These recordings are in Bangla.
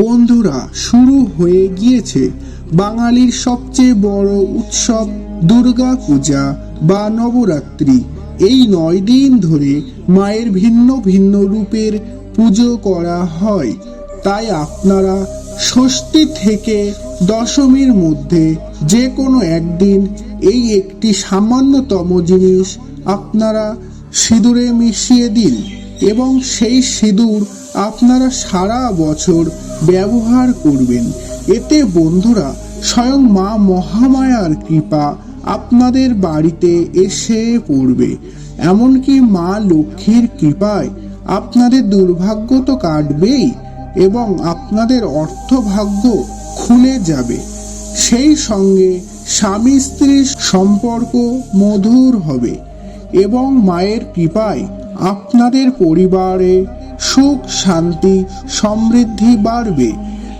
বন্ধুরা, শুরু হয়ে গিয়েছে বাঙালির সবচেয়ে বড় উৎসব দুর্গা পূজা বা নবরাত্রি। এই নয় দিন ধরে মায়ের ভিন্ন ভিন্ন রূপের পুজো করা হয়। তাই আপনারা ষষ্ঠী থেকে দশমীর মধ্যে যে কোনো একদিন এই একটি সামান্যতম জিনিস আপনারা সিঁদুরে মিশিয়ে দিন। এবং সেই সিঁদুর আপনারা সারা বছর ব্যবহার করবেন। এতে বন্ধুরা, স্বয়ং মা মহামায়ার কৃপা আপনাদের বাড়িতে এসে পড়বে। এমনকি মা লক্ষ্মীর কৃপায় আপনাদের দুর্ভাগ্য তো কাটবেই এবং আপনাদের অর্থভাগ্য খুলে যাবে। সেই সঙ্গে স্বামী স্ত্রীর সম্পর্ক মধুর হবে এবং মায়ের কৃপায় আপনাদের পরিবারে সুখ, শান্তি, সমৃদ্ধি বাড়বে।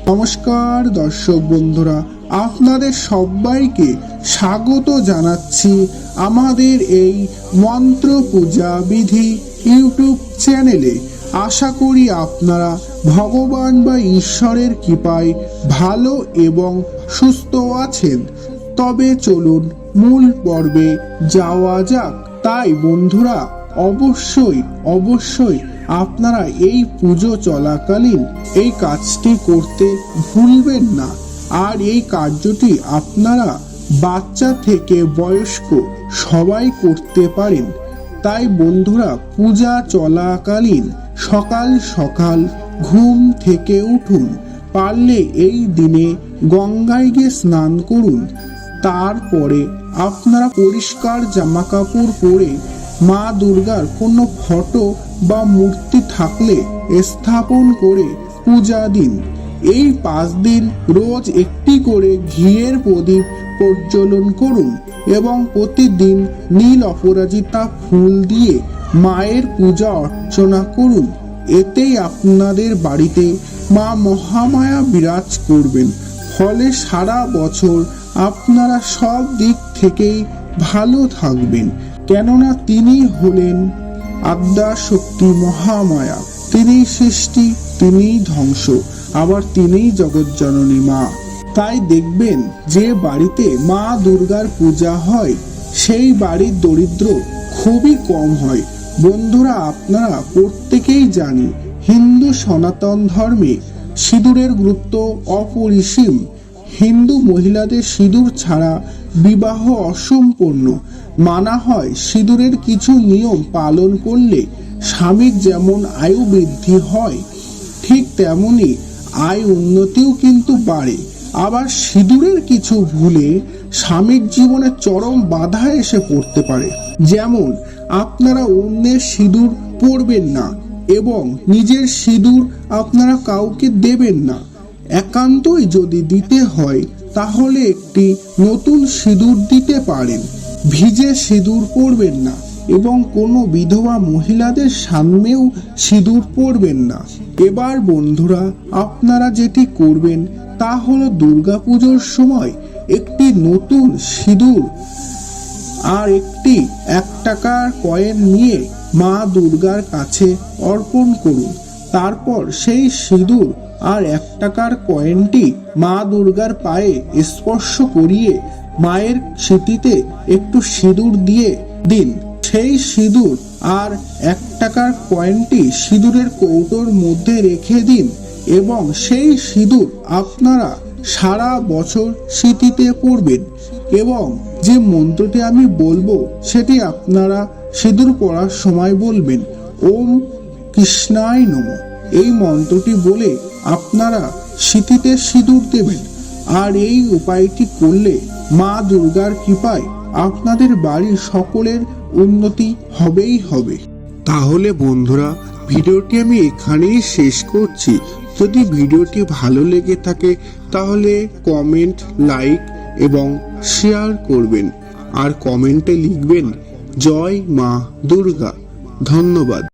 নমস্কার দর্শক বন্ধুরা, আপনাদের সবাইকে স্বাগত জানাচ্ছি আমাদের এই মন্ত্র পূজা বিধি ইউটিউব চ্যানেলে। আশা করি আপনারা ভগবান বা ঈশ্বরের কৃপায় ভালো এবং সুস্থ আছেন। তবে চলুন মূল পর্বে যাওয়া যাক। তাই বন্ধুরা অবশ্যই অবশ্যই আপনারা এই পুজো চলাকালীন এই কাজটি করতে ভুলবেন না। আর এই কার্যটি আপনারা বাচ্চা থেকে বয়স্ক সবাই করতে পারেন। তাই বন্ধুরা, পূজা চলাকালীন সকাল সকাল ঘুম থেকে উঠুন। পারলে এই দিনে গঙ্গায় গিয়ে স্নান করুন। তারপরে আপনারা পরিষ্কার জামা কাপড় পরে মা দুর্গার কোনো ফটো বা মূর্তি থাকলে স্থাপন করে পূজা দিন। এই পাঁচ দিন রোজ একটি করে ঘিয়ের প্রদীপ প্রজ্বলন করুন এবং প্রতিদিন নীল অপরাজিতা ফুল দিয়ে মায়ের পূজা অর্চনা করুন। এতেই আপনাদের বাড়িতে মা মহামায়া বিরাজ করবেন। ফলে সারা বছর আপনারা সব দিক থেকেই ভালো থাকবেন। কেননা তিনি হলেন আদ্যা শক্তি মহামায়া। তিনি সৃষ্টি, তিনিই ধ্বংস, আবার তিনিই জগৎজননী মা। তাই দেখবেন, যে বাড়িতে মা দুর্গার পূজা হয়, সেই বাড়ির দরিদ্র খুবই কম হয়। বন্ধুরা, আপনারা প্রত্যেকেই জানি, হিন্দু সনাতন ধর্মে সিঁদুরের গুরুত্ব অপরিসীম। হিন্দু মহিলাদের সিঁদুর ছাড়া বিবাহ অসম্পূর্ণ। মানা হয় সিঁদুরের কিছু নিয়ম পালন করলে স্বামীর যেমন আয়ু বৃদ্ধি হয়, ঠিক তেমনি আয় উন্নতিও কিন্তু বাড়ে। আবার সিঁদুরের কিছু ভুলে স্বামীর জীবনে চরম বাধা এসে পড়তে পারে। যেমন, আপনারা অন্যের সিঁদুর পরবেন না এবং নিজের সিঁদুর আপনারা কাউকে দেবেন না। একান্তই যদি দিতে হয়, তাহলে একটি নতুন সিঁদুর দিতে পারেন। ভিজে সিঁদুর পরবেন না এবং কোনো বিধবা মহিলাদের সামনেও সিঁদুর পরবেন না। এবার বন্ধুরা, আপনারা যেটি করবেন, তা হলো দুর্গাপুজোর সময় একটি নতুন সিঁদুর আর একটি এক টাকার কয়েন নিয়ে মা দুর্গার কাছে অর্পণ করুন। তারপর সেই সিঁদুর আর এক টাকার কয়েনটি মা দুর্গার পায়ে স্পর্শ করিয়ে মায়ের স্মৃতিতে একটু সিঁদুর দিয়ে দিন। সেই সিঁদুর আর এক টাকার কয়েনটি সিঁদুরের কৌটোর মধ্যে রেখে দিন এবং সেই সিঁদুর আপনারা সারা বছর স্মৃতিতে পড়বেন এবং যে মন্ত্রটি আমি বলব সেটি আপনারা সিঁদুর পড়ার সময় বলবেন। ওম কৃষ্ণায় নম। এই মন্ত্রটি বলে আপনারা স্মৃতিতে সিঁদুর দেবেন। আর এই উপায়টি করলে মা দুর্গার কৃপায় আপনাদের বাড়ির সকলের উন্নতি হবেই হবে। তাহলে বন্ধুরা, ভিডিওটি আমি এখানেই শেষ করছি। যদি ভিডিওটি ভালো লেগে থাকে, তাহলে কমেন্ট, লাইক এবং শেয়ার করবেন। আর কমেন্টে লিখবেন, জয় মা দুর্গা। ধন্যবাদ।